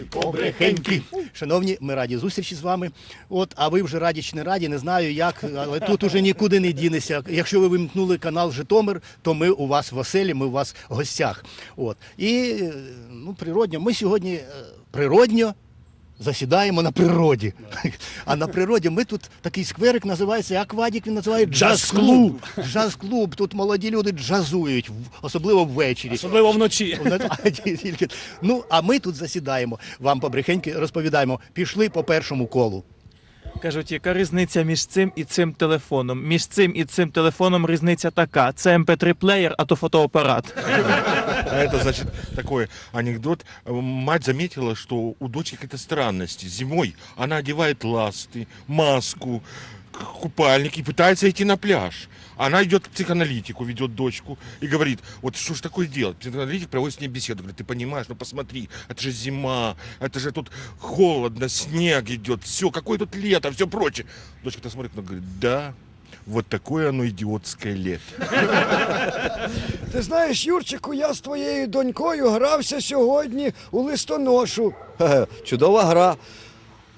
побрехеньки, побрехеньки. Шановні, ми раді зустрічі з вами. От, а ви вже раді чи не раді, не знаю як, але тут уже нікуди не дінеся. Якщо ви вимкнули канал Житомир, то ми у вас в оселі, ми у вас в гостях. От. І ну, природньо, ми сьогодні е, природньо. Засідаємо на природі. А на природі ми тут такий скверик називається, як Вадік він називає джаз-клуб. Джаз-клуб. Тут молоді люди джазують, особливо ввечері. Особливо вночі. А, Ну, а ми тут засідаємо, вам побрехеньки розповідаємо. Пішли по першому колу. Кажуть, яка різниця між цим і цим телефоном? Між цим і цим телефоном різниця така: це mp3 плеєр, а то фотоапарат. А это, значит, такой анекдот. Мать заметила, что у дочки какие-то странности. Зимой она одевает ласты, маску, купальник и пытается идти на пляж. Она идет к психоаналитику, ведет дочку и говорит, вот что ж такое делать? Психоаналитик проводит с ней беседу, говорит, ты понимаешь, ну посмотри, это же зима, это же тут холодно, снег идет, все, какое тут лето, все прочее. Дочка-то смотрит, но говорит, да, вот такое оно идиотское лето. Ти знаєш, Юрчику, я з твоєю донькою грався сьогодні у листоношу. Чудова гра.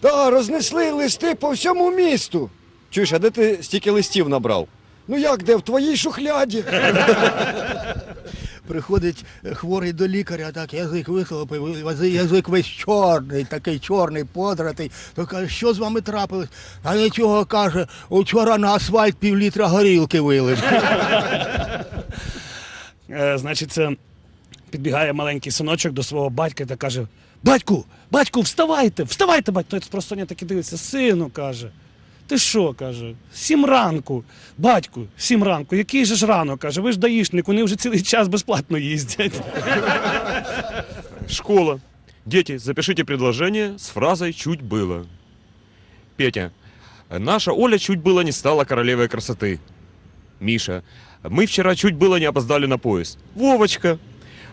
Да, рознесли листи по всьому місту. Чуєш, а де ти стільки листів набрав? Ну як де? В твоїй шухляді. Приходить е, хворий до лікаря, так язик вихлопив, язик весь чорний, такий чорний, подратий. То каже, що з вами трапилось? А нічого каже, учора на асфальт півлітра горілки вилив. Е, значить, підбігає маленький синочок до свого батька та каже: Батьку, батьку, вставайте, вставайте, батько. Той просто не таки дивиться, сину каже. Ти що, каже, сім ранку. Батьку, сім ранку. Який же ж рано? каже, ви ж даїшник, вони вже цілий час безплатно їздять. Школа. Дети, запишите предложение с фразой «чуть было». Петя. Наша Оля чуть было не стала королевой красоты. Миша. Мы вчера чуть было не опоздали на поезд. Вовочка.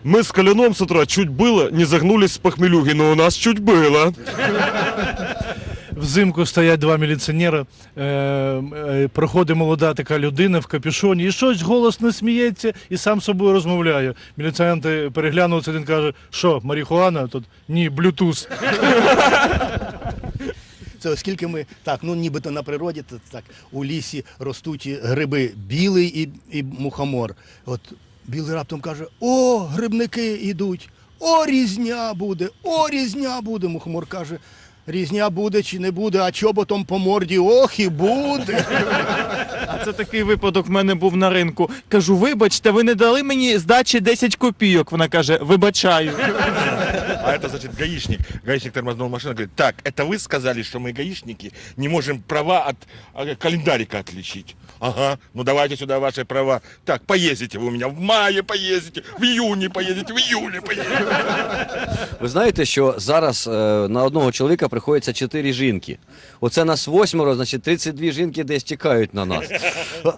Мы с Коляном с утра чуть было не загнулись с похмелюги, но у нас чуть было. Взимку стоять два міліціонера, е, е, проходить молода така людина в капюшоні і щось голосно сміється і сам з собою розмовляє. Міліціянти переглянувся, один каже, що, марихуана? Тут ні, блютуз. Це оскільки ми так, ну нібито на природі, то так у лісі ростуть гриби білий і, і мухомор. От білий раптом каже: О, грибники йдуть, о, різня буде, о, різня буде. Мухомор каже. Різня буде чи не буде, а чоботом по морді ох і буде. А це такий випадок в мене був на ринку. Кажу, вибачте, ви не дали мені здачі 10 копійок. Вона каже, вибачаю А это, значит, гаишник. Гаишник тормознул машину, говорит, так, это вы сказали, что мы, гаишники, не можем права от а, календарика отличить? Ага, ну давайте сюда ваши права. Так, поездите вы у меня в мае поездите, в июне поедете, в июле поедете. Ви знаєте, що зараз е, на одного чоловіка приходиться чотири жінки. Оце нас восьмеро, значить 32 жінки десь чекають на нас.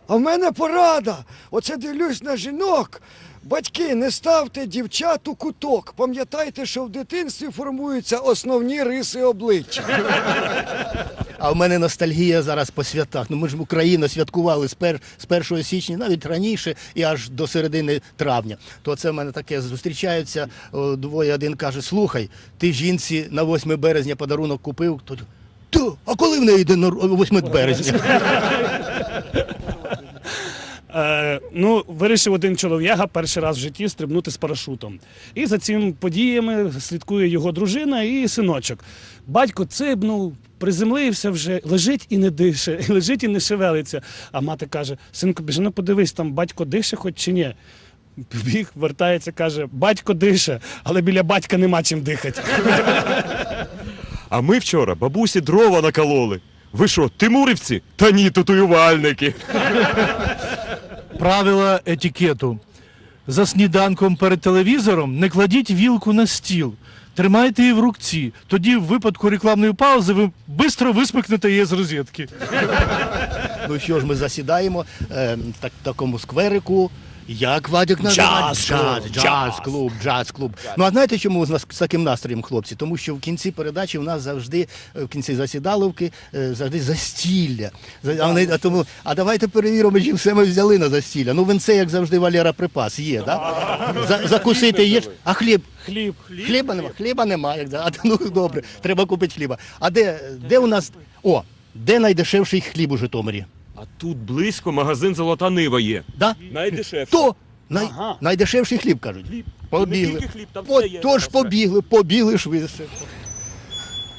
А в мене порада. Оце дивлюсь на жінок. Батьки, не ставте дівчат у куток. Пам'ятайте, що в дитинстві формуються основні риси обличчя. А в мене ностальгія зараз по святах. Ну ми ж Україну святкували з, пер, з 1 січня, навіть раніше і аж до середини травня. То це в мене таке зустрічаються о, двоє. Один каже: слухай, ти жінці на 8 березня подарунок купив. То а коли в неї день на 8 березня? Е, ну, вирішив один чолов'яга перший раз в житті стрибнути з парашутом. І за цими подіями слідкує його дружина і синочок. Батько цибнув, приземлився вже, лежить і не дише, лежить і не шевелиться. А мати каже: синку, біжи, ну подивись, там батько дише хоч чи ні. Біг, вертається, каже, батько дише, але біля батька нема чим дихати. А ми вчора бабусі дрова накололи. Ви що, тимурівці? Та ні, татуювальники. Правила етикету. За сніданком перед телевізором не кладіть вілку на стіл. Тримайте її в рукці. Тоді, в випадку рекламної паузи, ви швидко висмикнете її з розетки. Ну що ж, ми засідаємо е, в такому скверику. Як Вадик називає? Джаз-клуб, Джаз, джаз-клуб, джаз-клуб. Ну а знаєте, чому у нас з таким настроєм, хлопці? Тому що в кінці передачі у нас завжди, е, в кінці засідаловки, е, завжди застілля. За- А, вони, а, тому, а давайте перевіримо, чи все ми взяли на застілля. Ну, венце, як завжди, Валера припас є, да? За, закусити є. А хліб? Хліб. Хліба нема, хліба нема. Як, за- а, ну добре, треба купити хліба. А де, де у нас. О, де найдешевший хліб у Житомирі? А тут близько магазин Золота Нива є. Да? Найдешевший. То най, Ага. найдешевший хліб кажуть. Хліб. Побігли. Не тільки хліб, там От, все є. тож Все. побігли, побігли швидше.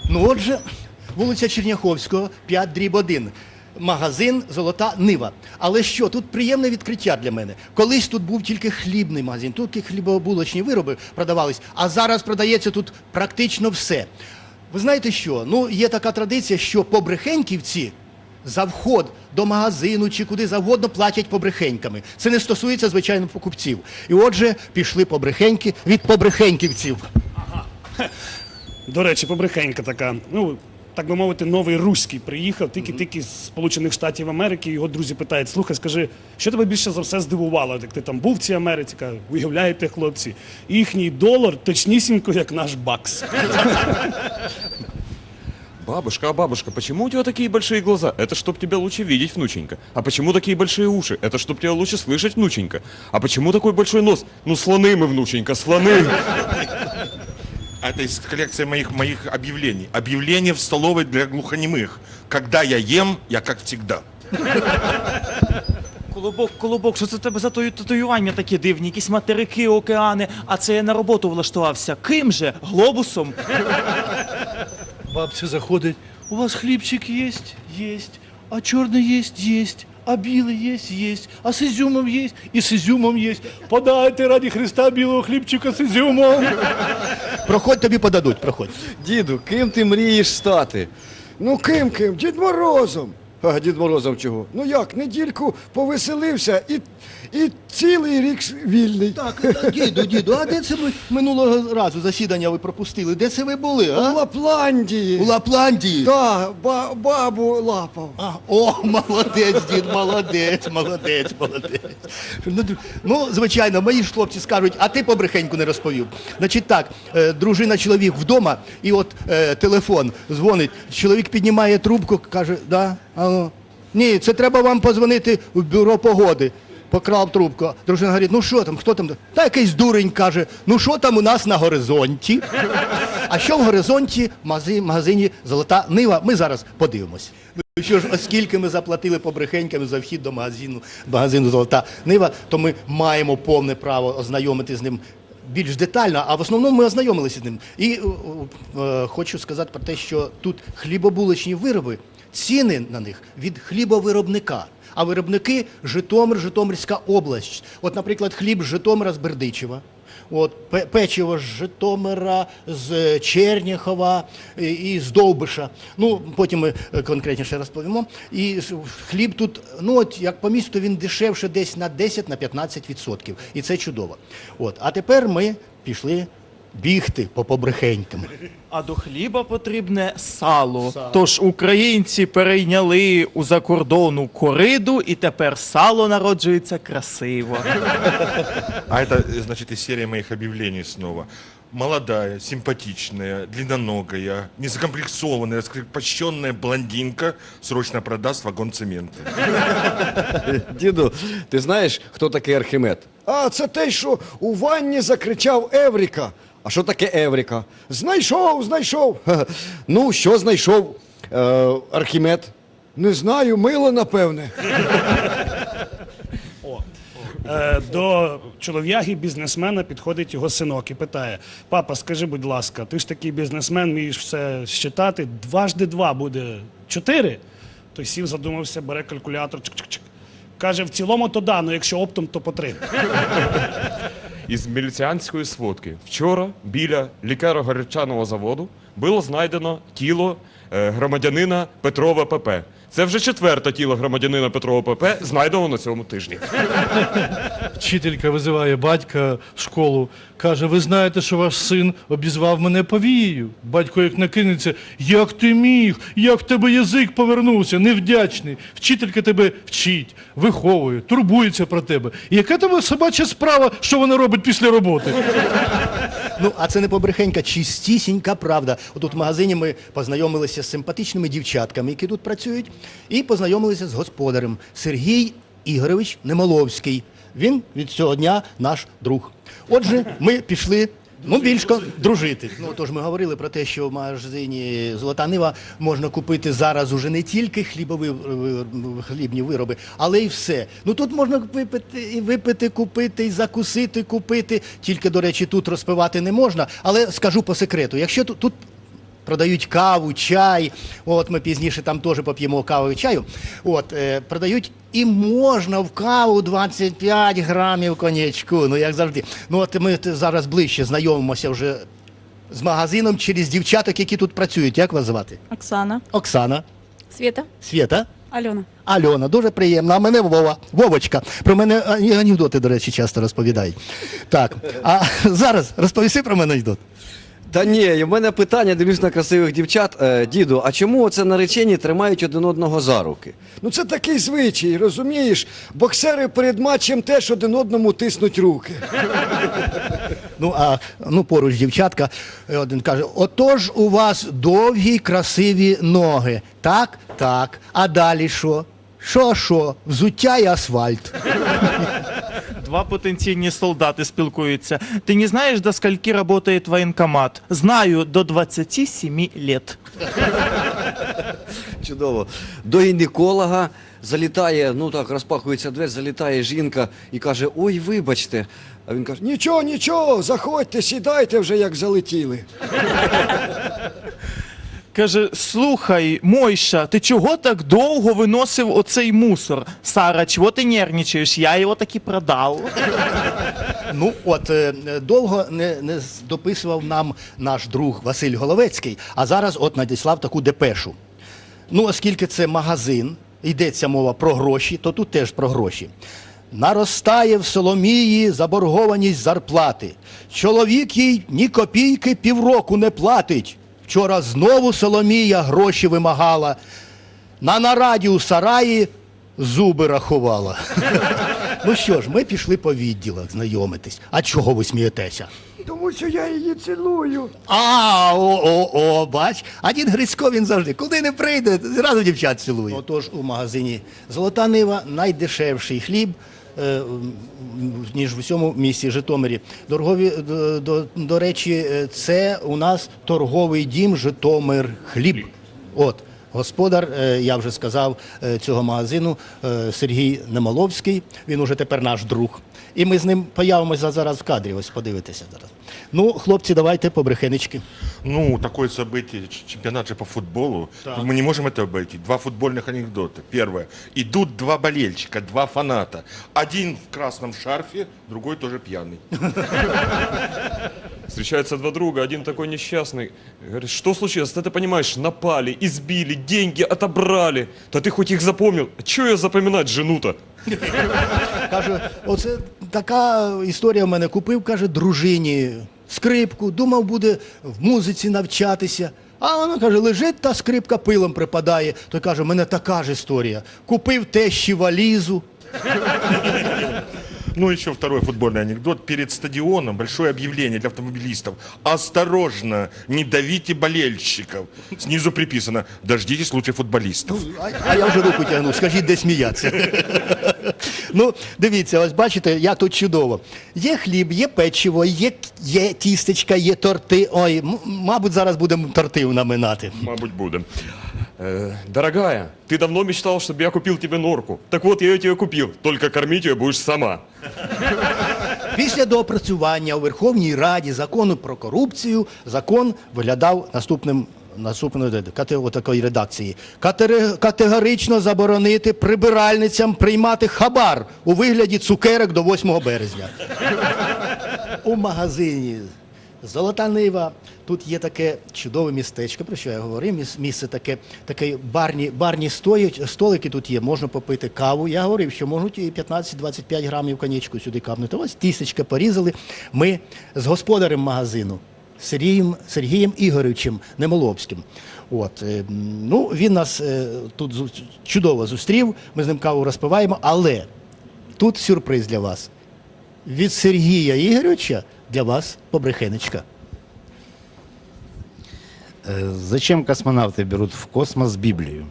Ну отже, вулиця Черняховського, 5 дріб 1. Магазин Золота Нива. Але що, тут приємне відкриття для мене. Колись тут був тільки хлібний магазин, тут тільки хлібобулочні вироби продавались, а зараз продається тут практично все. Ви знаєте що? Ну, є така традиція, що побрехеньківці за вход до магазину чи куди завгодно платять побрехеньками. Це не стосується, звичайно, покупців. І отже, пішли побрехеньки від побрехеньківців. До речі, побрехенька така. Ну, так би мовити, новий руський приїхав, тільки-тільки з Сполучених Штатів Америки. Його друзі питають: слухай, скажи, що тебе більше за все здивувало, як ти там був в цій Америці? Каже, уявляєте, хлопці, їхній долар точнісінько, як наш бакс. Бабушка, а бабушка, почему у тебя такие большие глаза? Это чтоб тебя лучше видеть, внученька. А почему такие большие уши? Это чтоб тебя лучше слышать, внученька. А почему такой большой нос? Ну, слоны мы, внученька, слоны. А Это из коллекции моих, моих объявлений. Объявление в столовой для глухонемых. Когда я ем, я как всегда. Колобок, колобок, що це в тебе за тою- татуювання такі дивні, якісь материки, океани, а це я на роботу влаштувався. Ким же? Глобусом? Бабця заходить, у вас хлібчик есть? Есть. А чорний есть? Есть. А білий есть? Есть. А з ізюмом есть? І з ізюмом есть. Подайте раді Христа білого хлібчика з ізюмом. Проходь тобі подадуть, проходь. Діду, ким ти мрієш стати? Ну ким ким? Дід Морозом. А, Дід Морозом чого? Ну як, недільку повеселився і, і цілий рік вільний. Так, так, діду, діду, а де це ви минулого разу засідання ви пропустили? Де це ви були? У А? Лапландії. У Лапландії? Так, ба, бабу лапав. А, о, молодець, дід, молодець, молодець, молодець. Ну, ну, звичайно, мої ж хлопці скажуть, а ти побрехеньку не розповів. Значить так, е, дружина чоловік вдома, і от е, телефон дзвонить. Чоловік піднімає трубку, каже, да, алло. Ні, це треба вам позвонити в бюро погоди. Покрав трубку. Дружина говорить, ну що там, хто там? Та якийсь дурень каже, ну що там у нас на горизонті? А що в горизонті в магазині Золота Нива? Ми зараз подивимось. Ну що ж, оскільки ми заплатили побрехеньками за вхід до магазину, магазину Золота Нива, то ми маємо повне право ознайомити з ним більш детально, а в основному ми ознайомилися з ним. І е, е, хочу сказати про те, що тут хлібобулочні вироби, ціни на них від хлібовиробника. А виробники Житомир, Житомирська область. От, наприклад, хліб з Житомира з Бердичева. От печиво з Житомира, з Черняхова і, з Довбиша. Ну потім ми е, конкретніше розповімо. І хліб тут, ну от як по місту, він дешевше десь на 10 на 15 відсотків. І це чудово. От, а тепер ми пішли бігти по побрехенькам. А до хліба потрібне сало. Тож українці перейняли у закордону кориду, і тепер сало народжується красиво. А это, э, значит, из серии моих объявлений снова. Молодая, симпатичная, длинноногая, незакомплексованная, раскрепощенная блондинка срочно продаст вагон цемента. Діду, ти знаєш, хто такий Архімед? А це те, що у ванні закричав Евріка. а що таке Евріка? Знайшов, знайшов. Ну, що знайшов е, Архімед? Не знаю, мило, напевне. Е, до чолов'яги бізнесмена підходить його синок і питає: Папа, скажи, будь ласка, ти ж такий бізнесмен, вмієш все щитати, дважди два буде чотири. Той сів, задумався, бере калькулятор. Чик-чик-чик. Каже, в цілому то да, ну якщо оптом, то по три. Із міліціянської сводки. Вчора біля лікаро-горячаного заводу було знайдено тіло е, громадянина Петрова ПП. Це вже четверте тіло громадянина Петрова ПП знайдено на цьому тижні. Вчителька визиває батька в школу, каже: Ви знаєте, що ваш син обізвав мене повією. Батько як накинеться, як ти міг, як в тебе язик повернувся, невдячний. Вчителька тебе вчить, виховує, турбується про тебе. І яка тебе собача справа, що вона робить після роботи? Ну, а це не побрехенька, чистісінька правда. Отут в магазині ми познайомилися з симпатичними дівчатками, які тут працюють, і познайомилися з господарем Сергій Ігорович Немоловський. Він від цього дня наш друг. Отже, ми пішли. Ну, більш кон- дружити. Ну тож ми говорили про те, що в магазині Золота Нива можна купити зараз уже не тільки хлібові хлібні вироби, але й все. Ну тут можна випити і випити, купити, і закусити, купити. Тільки, до речі, тут розпивати не можна. Але скажу по секрету, якщо тут, тут продають каву, чай. От ми пізніше там теж поп'ємо каву і чаю. От е, продають і можна в каву 25 грамів коньячку. Ну як завжди. Ну от ми зараз ближче знайомимося вже з магазином через дівчаток, які тут працюють. Як вас звати? Оксана. Оксана, Света. Свєта. Альона. Альона, дуже приємно. А мене Вова, Вовочка. Про мене анекдоти, до речі, часто розповідають. Так, а зараз розповіси про мене анекдот. Та ні, в мене питання, дивлюсь на красивих дівчат. Е, діду, а чому оце наречені тримають один одного за руки? Ну це такий звичай, розумієш? Боксери перед матчем теж один одному тиснуть руки. Ну, а ну, поруч дівчатка е, один каже: отож у вас довгі красиві ноги. Так, так. А далі що? Що, що? Взуття і асфальт. Два потенційні солдати спілкуються. Ти не знаєш, до скольки работает воєнкомат? Знаю, до 27 лет. Чудово. До гінеколога залітає, ну так, розпахується двері, залітає жінка і каже: Ой, вибачте. А він каже: Нічого, нічого, заходьте, сідайте вже, як залетіли. Каже: слухай, Мойша, ти чого так довго виносив оцей мусор? Сара, чого ти нервничаєш? Я його таки продав. Ну, от е, довго не, не дописував нам наш друг Василь Головецький, а зараз от надіслав таку депешу. Ну, оскільки це магазин, йдеться мова про гроші, то тут теж про гроші. Наростає в Соломії заборгованість зарплати. Чоловік їй ні копійки півроку не платить. Вчора знову Соломія гроші вимагала. На нараді у сараї зуби рахувала. Ну що ж, ми пішли по відділах знайомитись. А чого ви смієтеся? Тому що я її цілую. А, о, о, о, бач, а дід Грицько він завжди, куди не прийде, зразу дівчат цілує. Отож у магазині Золота Нива найдешевший хліб. Е, Ніж в усьому місті Житомирі. Дорогові, до, до, до речі, е, це у нас торговий дім Житомир хліб. От, господар, е, я вже сказав, е, цього магазину е, Сергій Немоловський, він уже тепер наш друг. І ми з ним появимося зараз в кадрі, ось подивитися зараз. Ну, хлопці, давайте побрехенечки. Ну, такое событие, ч- чемпионат же по футболу. Мы не можем это обойти. Два футбольных анекдота. Первое. Идут два болельщика, два фаната. Один в красном шарфе, другой тоже пьяный. Встречаются два друга, один такой несчастный. Говорит, что случилось? Да ты понимаешь, напали, избили, деньги отобрали. Да ты хоть их запомнил. А Чего я запоминать жену-то? Каже, оце така історія в мене купив, каже, дружині скрипку, думав, буде в музиці навчатися. А вона каже, лежить та скрипка пилом припадає. Той каже, в мене така ж історія. Купив тещі валізу. Ну, еще второй футбольный анекдот. Перед стадионом большое объявление для автомобилистов. Осторожно, не давите болельщиков. Снизу приписано, дождитесь лучше футболистов. А, а я вже руку тягну, скажіть, де сміятися. ну, дивіться, ось бачите, як тут чудово. Є хліб, є печиво, є, є тістечка, є торти. Ой, м- мабуть, зараз будемо торти наминати. Мабуть, будем Э, дорогая, ты давно мечтал, чтобы я купил тебе норку. Так вот, я ее тебе купил. Только кормить ее будешь сама. Після доопрацювання у Верховній Раді закону про корупцію закон виглядав наступним. Наступної кате- такої редакції Катери- категорично заборонити прибиральницям приймати хабар у вигляді цукерок до 8 березня. У магазині Золота Нива. Тут є таке чудове містечко, про що я говорив. Місце таке, таке барні, барні столики тут є, можна попити каву. Я говорив, що можуть і 15-25 грамів конячку сюди капнути. Ось тісечка порізали. Ми з господарем магазину. Сергієм, Сергієм Ігоровичем Немоловським. От, е, ну, він нас е, тут чудово зустрів, ми з ним каву розпиваємо, але тут сюрприз для вас. Від Сергія Ігоровича для вас побрехенечка. Э, Зачем космонавты берут в космос Библию?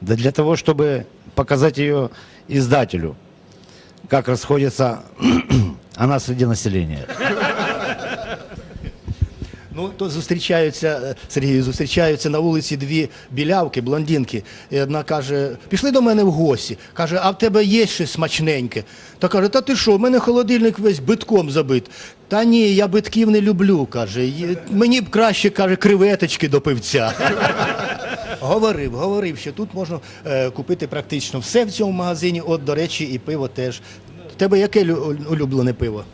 Да для того, чтобы показать ее издателю, как расходится она среди населения. Ну, то зустрічаються, е, Сергію, зустрічаються на вулиці дві білявки, блондинки. І одна каже: пішли до мене в гості. Каже, а в тебе є щось смачненьке? Та каже, та ти що, в мене холодильник весь битком забит. Та ні, я битків не люблю, каже. Мені б краще, каже, креветочки до пивця. Говорив, говорив, що тут можна е, купити практично все в цьому магазині. От, до речі, і пиво теж. В тебе яке лю- улюблене пиво?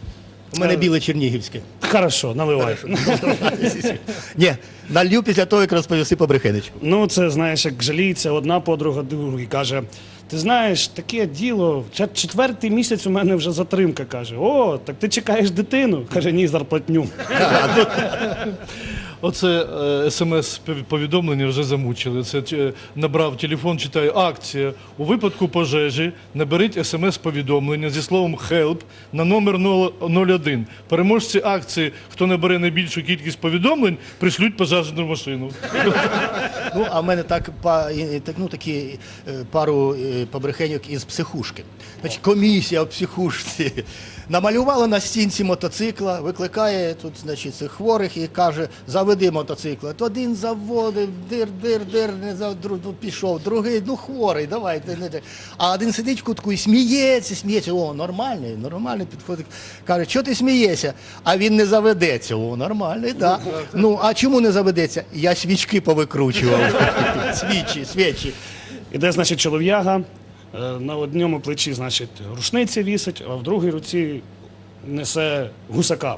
У мене Е, біле чернігівське. Хорошо, наливай. Ні, налью після того, як розповісти побрехенечку. Ну, це знаєш, як жаліється одна подруга другій каже: ти знаєш, таке діло, четвертий місяць у мене вже затримка. каже: О, так ти чекаєш дитину? каже, ні, зарплатню. Оце е, смс-повідомлення вже замучили. Це е, набрав телефон, читаю акція. У випадку пожежі наберіть смс-повідомлення зі словом «help» на номер 01. Переможці акції, хто набере найбільшу кількість повідомлень, пришлють пожежну машину. Ну, а в мене так, ну, такі е, пару побрехеньок із психушки. Значить, комісія в психушці намалювала на стінці мотоцикла, викликає тут, значить, цих хворих і каже, заведи мотоцикл. От один заводив, дир, дир, дир, не за, ну, пішов, другий, ну хворий, давайте. Не, а один сидить в кутку і сміється, сміється. О, нормальний, нормальний підходить. Каже, що ти смієшся? А він не заведеться. О, нормальний, так. Да. Ну, а чому не заведеться? Я свічки повикручував. Свічі, свічі. Іде, значить, чолов'яга, е, на одному плечі, значить, рушниця вісить, а в другій руці несе гусака.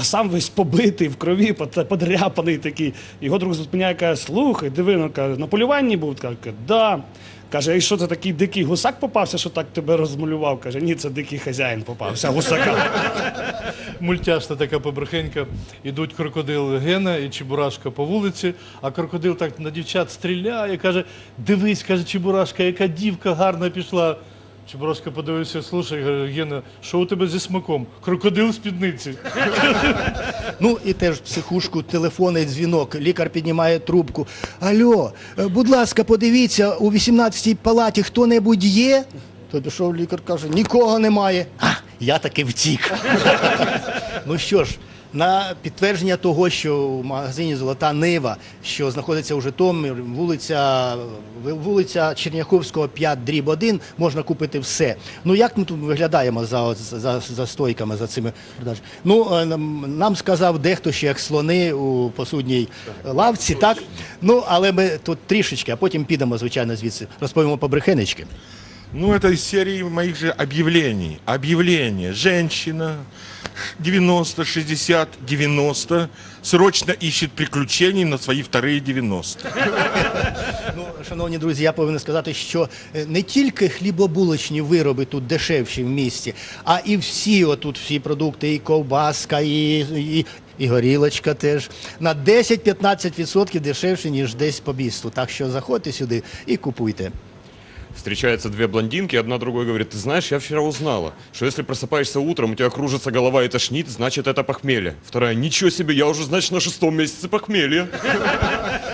А сам весь побитий в крові, подряпаний такий. Його друг зупиняє, каже, слухай, диви, ну, каже, на полюванні був? Каже, да. Каже, і що це такий дикий гусак попався, що так тебе розмалював? Каже, ні, це дикий хазяїн попався, гусака. Мультяшна така побрехенька. Ідуть крокодил Гена і Чебурашка по вулиці, а крокодил так на дівчат стріляє, каже: дивись, каже Чебурашка, яка дівка гарна пішла. Чебурашка подивився, слушай, каже, Гена, що у тебе зі смаком? Крокодил в спідниці. Ну і теж в психушку телефонний дзвінок. Лікар піднімає трубку. Алло, е, будь ласка, подивіться, у 18-й палаті хто-небудь є? То пішов лікар, каже, нікого немає. А, я таки втік. ну що ж, на підтвердження того, що в магазині Золота Нива, що знаходиться у Житомирі, вулиця, вулиця Черняховського 5, дріб 1, можна купити все. Ну як ми тут виглядаємо за, за, за стойками, за цими продажами? Ну, е, нам, сказав дехто, що як слони у посудній лавці, так? Ну, але ми тут трішечки, а потім підемо, звичайно, звідси. Розповімо побрехенечки. Ну, это из серии моих же объявлений. Объявление. Женщина 90, 60, 90 срочно ищет приключений на свои вторые 90. Ну, шановні друзі, я повинен сказати, що е, не тільки хлібобулочні вироби тут дешевші в місті, а і всі отут всі продукти, і ковбаска, і, і, і горілочка теж на 10-15% дешевше, ніж десь по місту. Так що заходьте сюди і купуйте. Встречаются две блондинки, одна другой говорит, ты знаешь, я вчера узнала, что если просыпаешься утром, у тебя кружится голова и тошнит, значит это похмелье. Вторая, ничего себе, я уже, значит, на шестом месяце похмелья.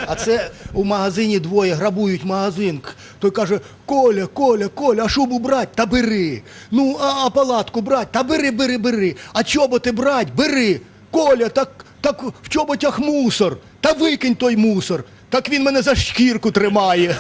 А це у магазині двоє грабують магазин. К- Той каже: Коля, Коля, Коля, а шубу брать? Та бери. Ну, а, а палатку брать? Та бери, бери, бери. А чоботи брать? Бери. Коля, так, так в чоботях мусор. Та викинь той мусор. Так він мене за шкірку тримає.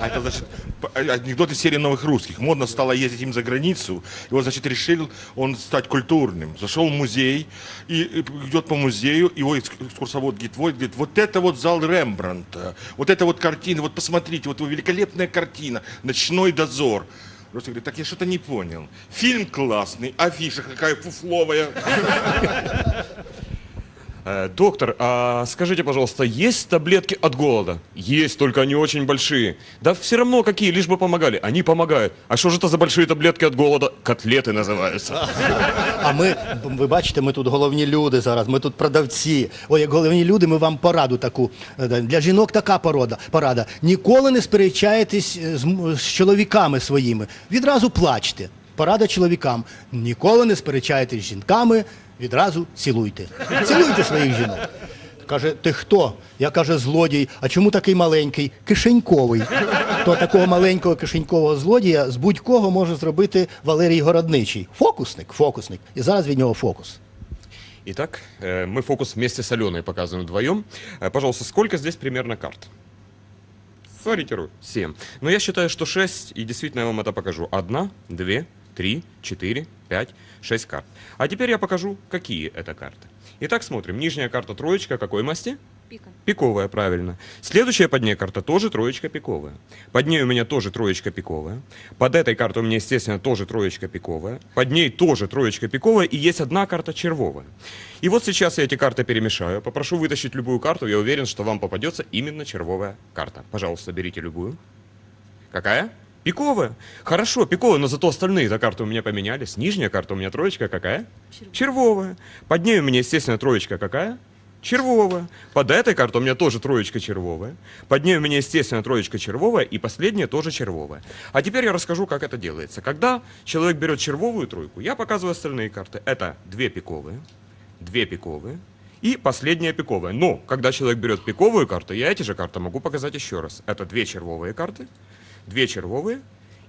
А это, значит, п- анекдот из серии новых русских. Модно стало ездить им за границу. И вот, значит, решил он стать культурным. Зашел в музей и и идет по музею. Его экс- экскурсовод говорит, вот, говорит, вот это вот зал Рембрандта. Вот это вот картина. Вот посмотрите, вот великолепная картина. Ночной дозор. Просто говорит, так я что-то не понял. Фильм классный, афиша какая фуфловая. Э, доктор, а скажите, пожалуйста, есть таблетки от голода? Есть, только они очень большие. Да все равно какие, лишь бы помогали. Они помогают. А что же это за большие таблетки от голода? Котлеты называются. А ми, ви бачите, ми тут головні люди зараз, ми тут продавці. Ой, як головні люди, ми вам пораду таку. е, Для жінок така порода, порада. Ніколи не сперечайтесь е, з, м- з чоловіками своїми. Відразу плачте. Порада чоловікам. Ніколи не сперечайтесь з жінками, відразу цілуйте. Цілуйте своїх жінок. Каже, ти хто? Я каже, злодій. А чому такий маленький? Кишеньковий. То такого маленького кишенькового злодія з будь-кого може зробити Валерій Городничий. Фокусник, фокусник. І зараз від нього фокус. Итак, э, мы фокус вместе с Аленой показываем вдвоем. Э, Пожалуйста, сколько здесь примерно карт? Сориентирую. Семь. Но я считаю, что шесть, и действительно я вам это покажу. Одна, две, три, четыре, пять, шесть карт. А теперь я покажу, какие это карты. Итак, смотрим. Нижняя карта троечка какой масти? Пика. Пиковая, правильно. Следующая под ней карта тоже троечка пиковая. Под ней у меня тоже троечка пиковая. Под этой картой у меня, естественно, тоже троечка пиковая. Под ней тоже троечка пиковая. И есть одна карта червовая. И вот сейчас я эти карты перемешаю. Попрошу вытащить любую карту. Я уверен, что вам попадется именно червовая карта. Пожалуйста, берите любую. Какая? Пиковая. Хорошо, пиковая, но зато остальные-то карты у меня поменялись. Нижняя карта у меня троечка какая? Червовая. Под ней у меня, естественно, троечка какая? Червовая. Под этой картой у меня тоже троечка червовая. Под ней у меня, естественно, троечка червовая. И последняя тоже червовая. А теперь я расскажу, как это делается. Когда человек берет червовую тройку, я показываю остальные карты. Это две пиковые, две пиковые и последняя пиковая. Но, когда человек берет пиковую карту, я эти же карты могу показать еще раз. Это две червовые карты, две червовые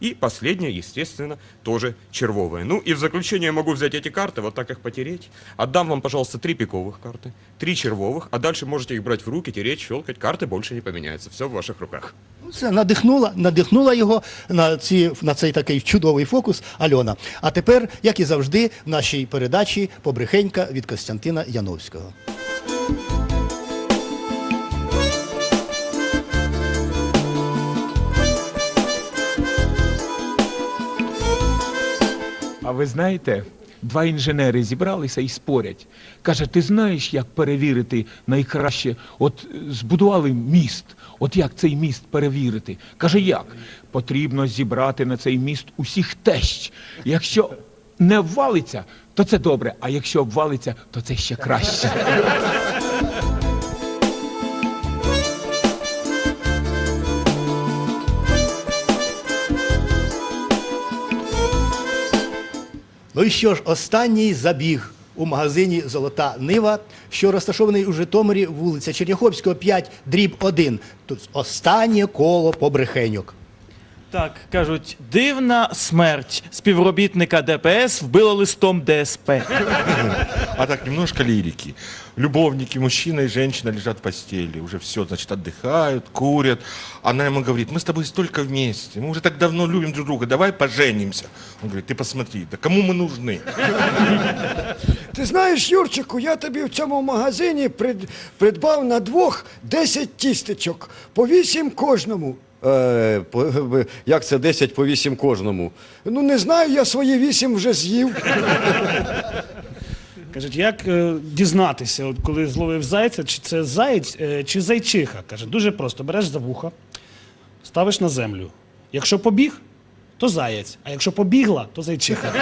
и последняя, естественно, тоже червовая. Ну и в заключение я могу взять эти карты, вот так их потереть. Отдам вам, пожалуйста, три пиковых карты, три червовых, а дальше можете их брать в руки, тереть, щелкать. Карты больше не поменяются. Все в ваших руках. Це надихнула, надихнула його на, ці, на цей такий чудовий фокус Альона. А тепер, як і завжди, в нашій передачі побрехенька від Костянтина Яновського. Ви знаєте, два інженери зібралися і спорять. Каже, ти знаєш, як перевірити найкраще? От е, збудували міст. От як цей міст перевірити? Каже, як? Потрібно зібрати на цей міст усіх тещ. Якщо не обвалиться, то це добре, а якщо обвалиться, то це ще краще. Ну і що ж, останній забіг у магазині Золота Нива, що розташований у Житомирі, вулиця Черняховського, 5, дріб 1. Тут останнє коло побрехеньок. Так, кажуть, дивна смерть співробітника ДПС вбило листом ДСП. А так, немножко лирики. Любовники, мужчина и женщина лежат в постели. Уже все, значит, отдыхают, курят. Она ему говорит, мы с тобой столько вместе, мы уже так давно любим друг друга, давай поженимся. Он говорит, ты посмотри, да кому мы нужны? Ти знаєш, Юрчику, я тобі в цьому магазині прид- придбав на двох 10 тістечок, по 8 кожному. Е, е, як це 10 по 8 кожному? Ну не знаю, я свої 8 вже з'їв. Кажуть, як е, дізнатися, от коли зловив зайця, чи це заєць, е, чи зайчиха? Каже, дуже просто: береш за вуха, ставиш на землю. Якщо побіг, то заєць, а якщо побігла, то зайчиха.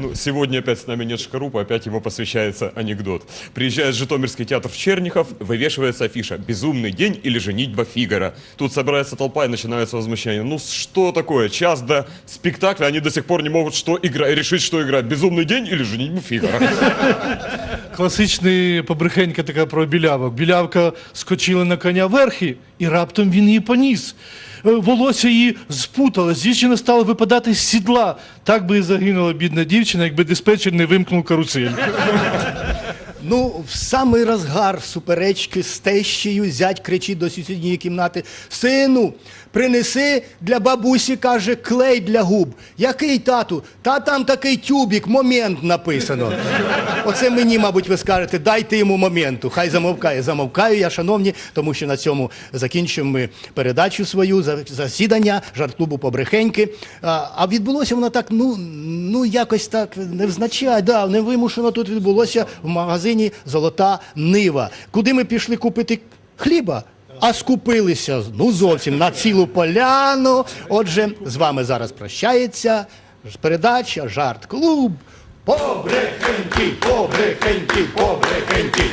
Ну, сегодня опять с нами нет Шкарупа, опять ему посвящается анекдот. Приезжает Житомирский театр в Чернихов, вывешивается афиша «Безумный день» или «Женитьба Фигара». Тут собирается толпа и начинается возмущение. Ну что такое? Час до спектакля, они до сих пор не могут что играть, решить, что играть. «Безумный день» или «Женитьба Фигара». Класичний побрехенька така про білявок. Білявка скочила на коня верхи, і раптом він її поніс. Е, Волосся її спуталось, дівчина стала випадати з сідла. Так би і загинула бідна дівчина, якби диспетчер не вимкнув карусель. Ну, в самий розгар суперечки з тещею зять кричить до сусідньої кімнати: Сину, принеси для бабусі, каже, клей для губ. Який тату? Та там такий тюбік, момент написано. Оце мені, мабуть, ви скажете, дайте йому моменту. Хай замовкає. Замовкаю я, шановні, тому що на цьому закінчимо ми передачу свою за- засідання жарт-клубу побрехеньки. А, а відбулося воно так, ну, ну якось так невзначай, да, невимушено тут відбулося в магазині Золота Нива. Куди ми пішли купити хліба? А скупилися ну зовсім на цілу поляну. Отже, з вами зараз прощається передача Жарт Клуб. Побрехеньки, побрехеньки, побрехеньки.